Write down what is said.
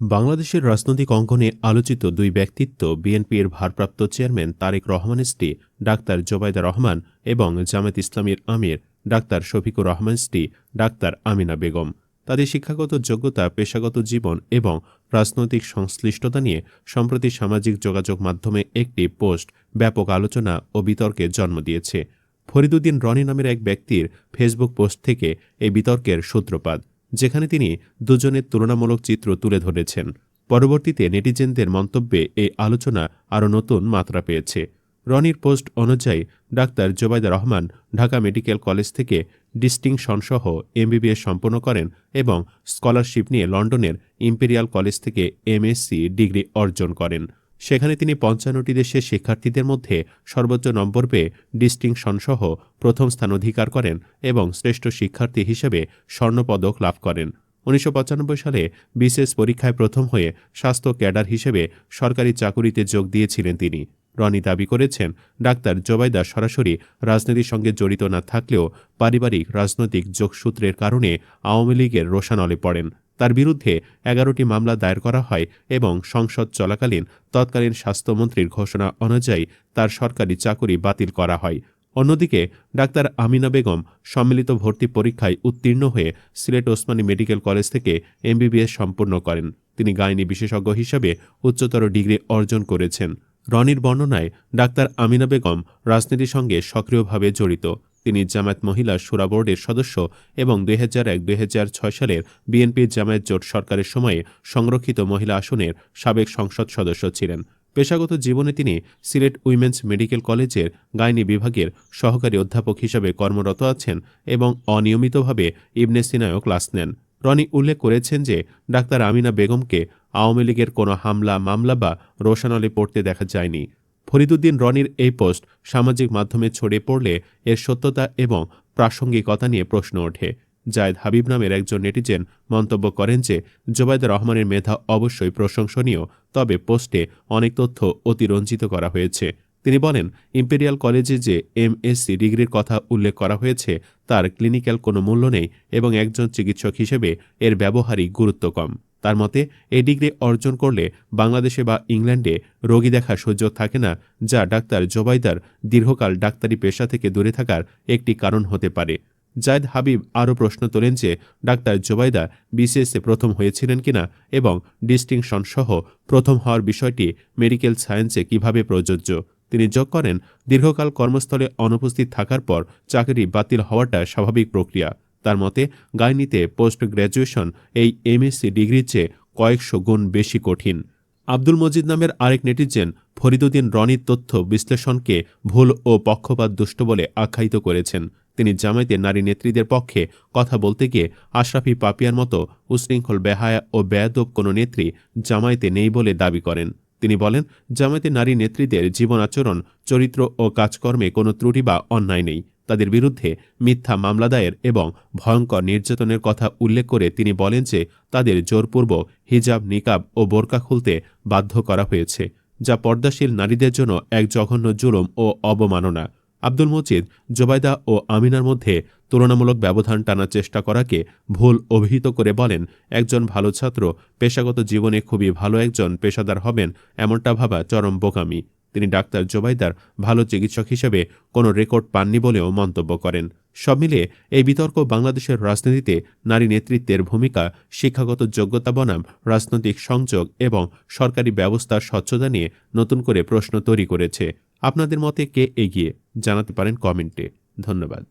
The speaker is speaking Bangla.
বাংলাদেশের রাজনৈতিক অঙ্গনে আলোচিত দুই ব্যক্তিত্ব বিএনপির ভারপ্রাপ্ত চেয়ারম্যান তারেক রহমানের স্ত্রী ডাক্তার জোবায়দা রহমান এবং জামাত ইসলামীর আমির ডাক্তার শফিকুর রহমান স্ত্রী ডাক্তার আমিনা বেগম। তাদের শিক্ষাগত যোগ্যতা, পেশাগত জীবন এবং রাজনৈতিক সংশ্লিষ্টতা নিয়ে সম্প্রতি সামাজিক যোগাযোগ মাধ্যমে একটি পোস্ট ব্যাপক আলোচনা ও বিতর্কে জন্ম দিয়েছে। ফরিদুদ্দিন রনি নামের এক ব্যক্তির ফেসবুক পোস্ট থেকে এই বিতর্কের সূত্রপাত। যেখানে তিনি দুজনের তুলনামূলক চিত্র তুলে ধরেছেন। পরবর্তীতে নেটিজেনদের মন্তব্যে এই আলোচনা আরও নতুন মাত্রা পেয়েছে। রনির পোস্ট অনুযায়ী, doctor Zubaida Rahman Dhaka medical college থেকে ডিস্টিংশন সহ এমবিবিএস সম্পন্ন করেন এবং স্কলারশিপ নিয়ে লন্ডনের ইম্পেরিয়াল কলেজ থেকে এমএসসি ডিগ্রি অর্জন করেন। সেখানে তিনি পঞ্চান্নটি দেশের শিক্ষার্থীদের মধ্যে সর্বোচ্চ নম্বর পেয়ে ডিস্টিংশন সহ প্রথম স্থান অধিকার করেন এবং শ্রেষ্ঠ শিক্ষার্থী হিসেবে স্বর্ণপদক লাভ করেন। উনিশশো পঁচানব্বই সালে বিশেষ পরীক্ষায় প্রথম হয়ে স্বাস্থ্য ক্যাডার হিসেবে সরকারি চাকুরিতে যোগ দিয়েছিলেন তিনি। রনি দাবি করেছেন, ডাক্তার জোবাইদা সরাসরি রাজনীতির সঙ্গে জড়িত না থাকলেও পারিবারিক রাজনৈতিক যোগসূত্রের কারণে আওয়ামী লীগের রোশানলে পড়েন। তার বিরুদ্ধে এগারোটি মামলা দায়ের করা হয় এবং সংসদ চলাকালীন তৎকালীন স্বাস্থ্যমন্ত্রীর ঘোষণা অনুযায়ী তার সরকারি চাকুরি বাতিল করা হয়। অন্যদিকে, ডাক্তার আমিনা বেগম সম্মিলিত ভর্তি পরীক্ষায় উত্তীর্ণ হয়ে সিলেট ওসমানী মেডিকেল কলেজ থেকে এমবিবিএস সম্পূর্ণ করেন। তিনি গাইনি বিশেষজ্ঞ হিসাবে উচ্চতর ডিগ্রি অর্জন করেছেন। রনির বর্ণনায়, ডাক্তার আমিনা বেগম রাজনীতির সঙ্গে সক্রিয়ভাবে জড়িত। তিনি জামায়াত মহিলা সুরা বোর্ডের সদস্য এবং দুই হাজার এক, দুই হাজার ছয় সালের বিএনপির জামায়াত জোট সরকারের সময়ে সংরক্ষিত মহিলা আসনের সাবেক সংসদ সদস্য ছিলেন। পেশাগত জীবনে তিনি সিলেট উইমেন্স মেডিকেল কলেজের গাইনি বিভাগের সহকারী অধ্যাপক হিসেবে কর্মরত আছেন এবং অনিয়মিতভাবে ইবনে সিনায়ও ক্লাস নেন। রনি উল্লেখ করেছেন যে, ডাক্তার আমিনা বেগমকে আওয়ামী লীগের কোনো হামলা মামলা বা রোশানলে পড়তে দেখা যায়নি। ফরিদুদ্দিন রনির এই পোস্ট সামাজিক মাধ্যমে ছড়িয়ে পড়লে এর সত্যতা এবং প্রাসঙ্গিকতা নিয়ে প্রশ্ন ওঠে। জায়দ হাবিব নামের একজন নেটিজেন মন্তব্য করেন যে জোবায়দা রহমানের মেধা অবশ্যই প্রশংসনীয়, তবে পোস্টে অনেক তথ্য অতিরঞ্জিত করা হয়েছে। তিনি বলেন, ইম্পেরিয়াল কলেজে যে এমএসসি ডিগ্রির কথা উল্লেখ করা হয়েছে, তার ক্লিনিক্যাল কোনো মূল্য নেই এবং একজন চিকিৎসক হিসেবে এর ব্যবহারই গুরুত্ব কম। তার মতে এই ডিগ্রি অর্জন করলে বাংলাদেশে বা ইংল্যান্ডে রোগী দেখার সুযোগ থাকে না, যা ডাক্তার জোবাইদার দীর্ঘকাল ডাক্তারি পেশা থেকে দূরে থাকার একটি কারণ হতে পারে। জায়দ হাবিব আরও প্রশ্ন তোলেন যে, ডাক্তার জোবাইদা বিসিএসে প্রথম হয়েছিলেন কিনা এবং ডিস্টিংশন সহ প্রথম হওয়ার বিষয়টি মেডিকেল সায়েন্সে কীভাবে প্রযোজ্য? তিনি যোগ করেন, দীর্ঘকাল কর্মস্থলে অনুপস্থিত থাকার পর চাকরি বাতিল হওয়াটা স্বাভাবিক প্রক্রিয়া। তার মতে, গাইনিতে পোস্ট গ্র্যাজুয়েশন এই এমএসসি ডিগ্রির চেয়ে কয়েকশো গুণ বেশি কঠিন। আব্দুল মজিদ নামের আরেক নেটিজেন ফরিদুদ্দিন রনির তথ্য বিশ্লেষণকে ভুল ও পক্ষপাত দুষ্ট বলে আখ্যায়িত করেছেন। তিনি জামায়াতে নারী নেত্রীদের পক্ষে কথা বলতে গিয়ে আশরাফি পাপিয়ার মতো উশৃঙ্খল বেহায়া ও বেয়াদব কোনো নেত্রী জামায়াতে নেই বলে দাবি করেন। তিনি বলেন, জামায়াতে নারী নেত্রীদের জীবন আচরণ, চরিত্র ও কাজকর্মে কোনো ত্রুটি বা অন্যায় নেই। তাদের বিরুদ্ধে মিথ্যা মামলা দায়ের এবং ভয়ঙ্কর নির্যাতনের কথা উল্লেখ করে তিনি বলেন যে তাদের জোরপূর্বক হিজাব, নিকাব ও বোরকা খুলতে বাধ্য করা হয়েছে, যা পর্দাশীল নারীদের জন্য এক জঘন্য জুলুম ও অবমাননা। আব্দুল মজিদ জোবায়দা ও আমিনার মধ্যে তুলনামূলক ব্যবধান টানার চেষ্টা করাকে ভুল অভিহিত করে বলেন, একজন ভালো ছাত্র পেশাগত জীবনে খুবই ভালো একজন পেশাদার হবেন, এমনটা ভাবা চরম বোকামি। তিনি ডাক্তার জোবাইদার ভালো চিকিৎসক হিসেবে কোনো রেকর্ড পাননি বলেও মন্তব্য করেন। সব মিলিয়ে এই বিতর্ক বাংলাদেশের রাজনীতিতে নারী নেতৃত্বের ভূমিকা, শিক্ষাগত যোগ্যতা বনাম, রাজনৈতিক সংযোগ এবং সরকারি ব্যবস্থার স্বচ্ছতা নিয়ে নতুন করে প্রশ্ন তৈরি করেছে। আপনাদের মতে কে এগিয়ে? জানাতে পারেন কমেন্টে। ধন্যবাদ।